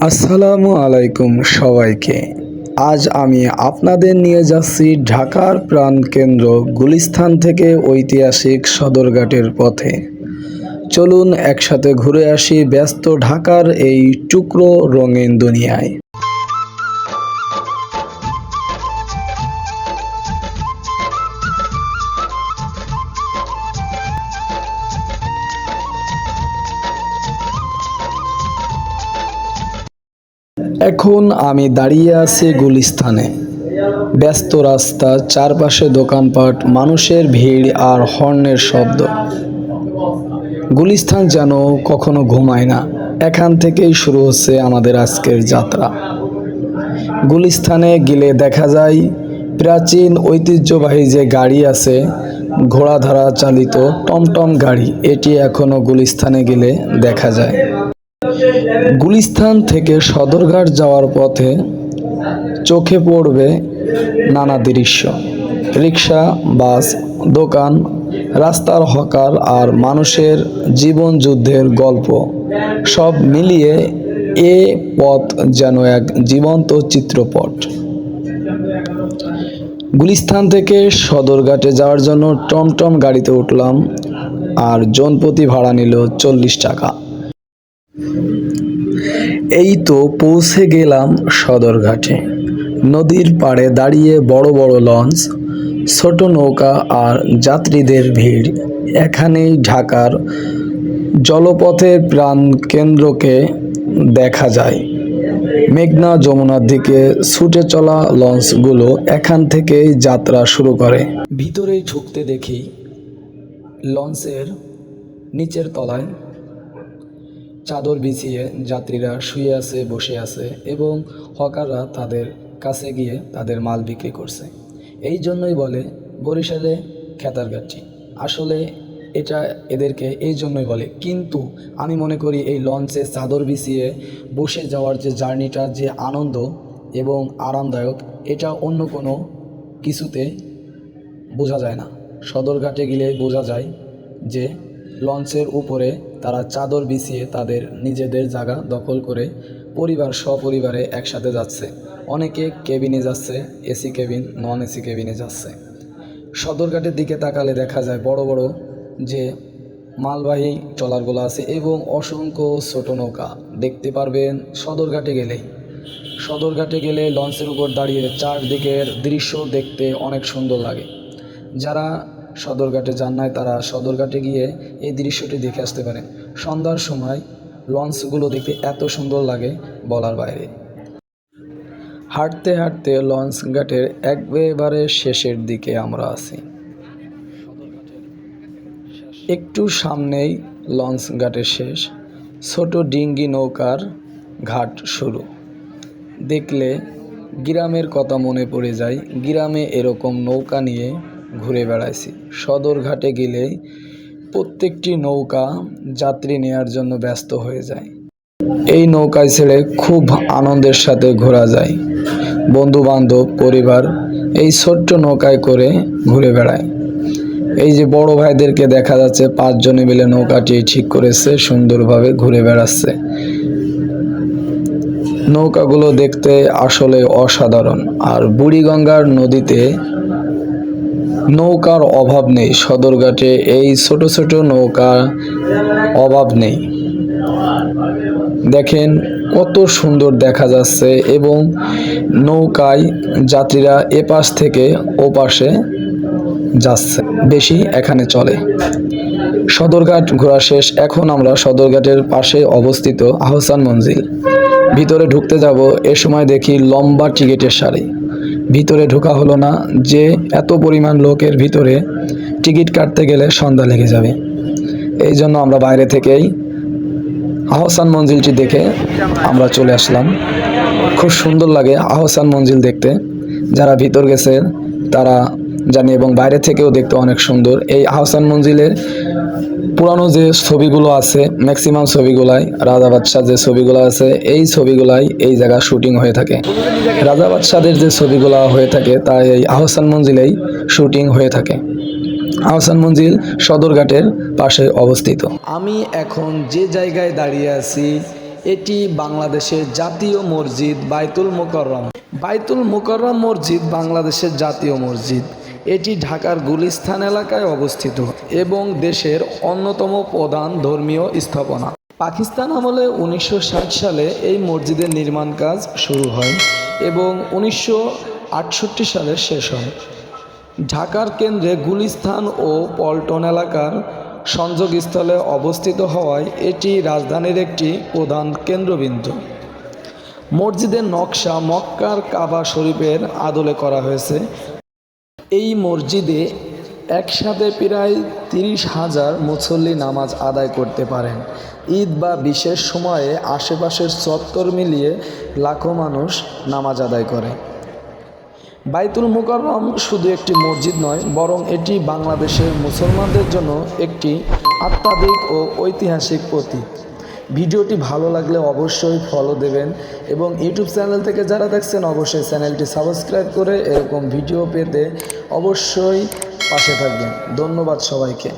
আসসালামু আলাইকুম সবাইকে। আজ আমি আপনাদের নিয়ে যাচ্ছি ঢাকার প্রাণকেন্দ্র গুলিস্থান থেকে ঐতিহাসিক সদরঘাটের পথে। চলুন একসাথে ঘুরে আসি ব্যস্ত ঢাকার এই টুকরো রঙিন দুনিয়ায়। এখন আমি দাঁড়িয়ে আছি গুলিস্থানে ব্যস্ত রাস্তা, চারপাশে দোকানপাট, মানুষের ভিড় আর হর্নের শব্দ। গুলিস্থান যেন কখনো ঘুমায় না। এখান থেকেই শুরু হচ্ছে আমাদের আজকের যাত্রা। গুলিস্থানে গেলে দেখা যায়, প্রাচীন ঐতিহ্যবাহী যে গাড়ি আছে, ঘোড়াধারা চালিত টমটম গাড়ি, এটি এখনও গুলিস্থানে গেলে দেখা যায়। গুলিস্তান থেকে সদরঘাট যাওয়ার পথে চোখে পড়বে নানা দৃশ্য। রিক্সা, বাস, দোকান, রাস্তার হকার আর মানুষের জীবন যুদ্ধের গল্প সব মিলিয়ে এ পথ যেন এক জীবন্ত চিত্রপট। গুলিস্তান থেকে সদরঘাটে যাওয়ার জন্য টমটম গাড়িতে উঠলাম আর জনপ্রতি ভাড়া নিল চল্লিশ টাকা। এই তো পৌঁছে গেলাম সদরঘাটে। নদীর পাড়ে দাঁড়িয়ে বড় বড় লঞ্চ, ছোট নৌকা আর যাত্রীদের ভিড়। এখানেই ঢাকার জলপথের প্রাণ কেন্দ্রকে দেখা যায়। মেঘনা যমুনার দিকে ছুটে চলা লঞ্চগুলো এখান থেকেই যাত্রা শুরু করে। ভিতরে ঢুকতে দেখি লঞ্চের নিচের তলায় চাদর বিছিয়ে যাত্রীরা শুয়ে আছে, বসে আছে এবং হকাররা তাদের কাছে গিয়ে তাদের মাল বিক্রি করছে। এই জন্যই বলে বরিশালে খেতারগাছি আসলে এটা এদেরকে এই জন্যই বলে। কিন্তু আমি মনে করি এই লঞ্চে চাদর বিছিয়ে বসে যাওয়ার যে জার্নিটা, যে আনন্দ এবং আরামদায়ক, এটা অন্য কোনো কিছুতে বোঝা যায় না। সদরঘাটে গেলে বোঝা যায় যে লঞ্চের উপরে তারা চাদর বিছিয়ে তাদের নিজেদের জায়গা দখল করে পরিবার সপরিবারে একসাথে যাচ্ছে। অনেকে কেবিনে যাচ্ছে, এসি কেবিন, নন এসি কেবিনে যাচ্ছে। সদরঘাটের দিকে তাকালে দেখা যায় বড় বড় যে মালবাহী ট্রলারগুলো আছে এবং অসংখ্য ছোট নৌকা। দেখতে পারবেন সদরঘাটে গেলেই। সদরঘাটে গেলে লঞ্চের উপর দাঁড়িয়ে চারদিকের দৃশ্য দেখতে অনেক সুন্দর লাগে। যারা সদরঘাটে যান নাই, তারা সদরঘাটে গিয়ে এই দৃশ্যটি দেখে আসতে পারেন সন্ধ্যার সময় লঞ্চগুলো দেখতে এত সুন্দর লাগে বলার বাইরে। হাঁটতে হাঁটতে লঞ্চ ঘাটের একেবারে শেষের দিকে আমরা আছি। একটু সামনেই লঞ্চ ঘাটের শেষ, ছোট ডিঙ্গি নৌকার ঘাট শুরু। দেখলে গ্রামের কথা মনে পড়ে যায়, গ্রামে এরকম নৌকা নিয়ে ঘুরে বেড়াইছি। সদরঘাটে গেলে প্রত্যেকটি নৌকা যাত্রী নেয়ার জন্য ব্যস্ত হয়ে যায়। এই নৌকায় ছেড়ে খুব আনন্দের সাথে ঘোরা যায়। বন্ধু বান্ধব পরিবার এই ছোট্ট নৌকায় করে ঘুরে বেড়ায়। এই যে বড় ভাইদেরকে দেখা যাচ্ছে, পাঁচজনে মিলে নৌকাটি ঠিক করেছে, সুন্দরভাবে ঘুরে বেড়াচ্ছে। নৌকাগুলো দেখতে আসলে অসাধারণ। আর বুড়িগঙ্গার নদীতে নৌকার অভাব নেই। সদরঘাটে এই ছোট ছোট নৌকার অভাব নেই। দেখেন কত সুন্দর দেখা যাচ্ছে এবং নৌকায় যাত্রীরা এপাশ থেকে ওপাশে যাচ্ছে, বেশি এখানে চলে। সদরঘাট ঘোরা শেষ। এখন আমরা সদরঘাটের পাশে অবস্থিত আহসান মঞ্জিল। ভিতরে ঢুকতে যাব, এ সময় দেখি লম্বা টিকিটের সারি। ভিতরে ঢোকা হলো না যে এত পরিমাণ লোকের ভিতরে টিকিট কাটতে গেলে সন্ধ্যা লেগে যাবে। এই জন্য আমরা বাইরে থেকেই আহসান মঞ্জিলটি দেখে আমরা চলে আসলাম। খুব সুন্দর লাগে আহসান মঞ্জিল দেখতে। যারা ভিতর গেছে, তারা জানে, এবং বাইরে থেকেও দেখতে অনেক সুন্দর। এই আহসান মঞ্জিলের পুরানো যে ছবিগুলো আছে ম্যাক্সিমাম ছবিগুলাই, রাজা বাদশাহ যে ছবিগুলো আছে, এই ছবিগুলাই এই জায়গা শুটিং হয়ে থাকে। রাজা বাদশাদের যে ছবিগুলো হয়ে থাকে তা এই আহসান মঞ্জিলেই শুটিং হয়ে থাকে। আহসান মঞ্জিল সদরঘাটের পাশে অবস্থিত। আমি এখন যে জায়গায় দাঁড়িয়ে আছি, এটি বাংলাদেশের জাতীয় মসজিদ বাইতুল মোকাররম। বাইতুল মোকাররম মসজিদ বাংলাদেশের জাতীয় মসজিদ। এটি ঢাকার গুলিস্থান এলাকায় অবস্থিত এবং দেশের অন্যতম প্রধান ধর্মীয় স্থাপনা। পাকিস্তান আমলে উনিশশো ষাট সালে এই মসজিদের নির্মাণ কাজ শুরু হয় এবং উনিশশো আটষট্টি সালে শেষ হয়। ঢাকার কেন্দ্রে গুলিস্থান ও পল্টন এলাকার সংযোগস্থলে অবস্থিত হওয়ায় এটি রাজধানীর একটি প্রধান কেন্দ্রবিন্দু। মসজিদের নকশা মক্কার কাবা শরীফের আদলে করা হয়েছে এই মসজিদে একসাথে প্রায় তিরিশ হাজার মুসল্লি নামাজ আদায় করতে পারেন। ঈদ বা বিশেষ সময়ে আশেপাশের চত্বর মিলিয়ে লাখো মানুষ নামাজ আদায় করে। বাইতুল মুকাররম শুধু একটি মসজিদ নয়, বরং এটি বাংলাদেশের মুসলমানদের জন্য একটি আত্মাধিক ও ঐতিহাসিক প্রতীক। ভিডিওটি ভালো লাগলে অবশ্যই ফলো দেবেন এবং ইউটিউব চ্যানেল থেকে যারা দেখছেন, অবশ্যই চ্যানেলটি সাবস্ক্রাইব করে এরকম ভিডিও পেতে অবশ্যই পাশে থাকবেন। ধন্যবাদ সবাইকে।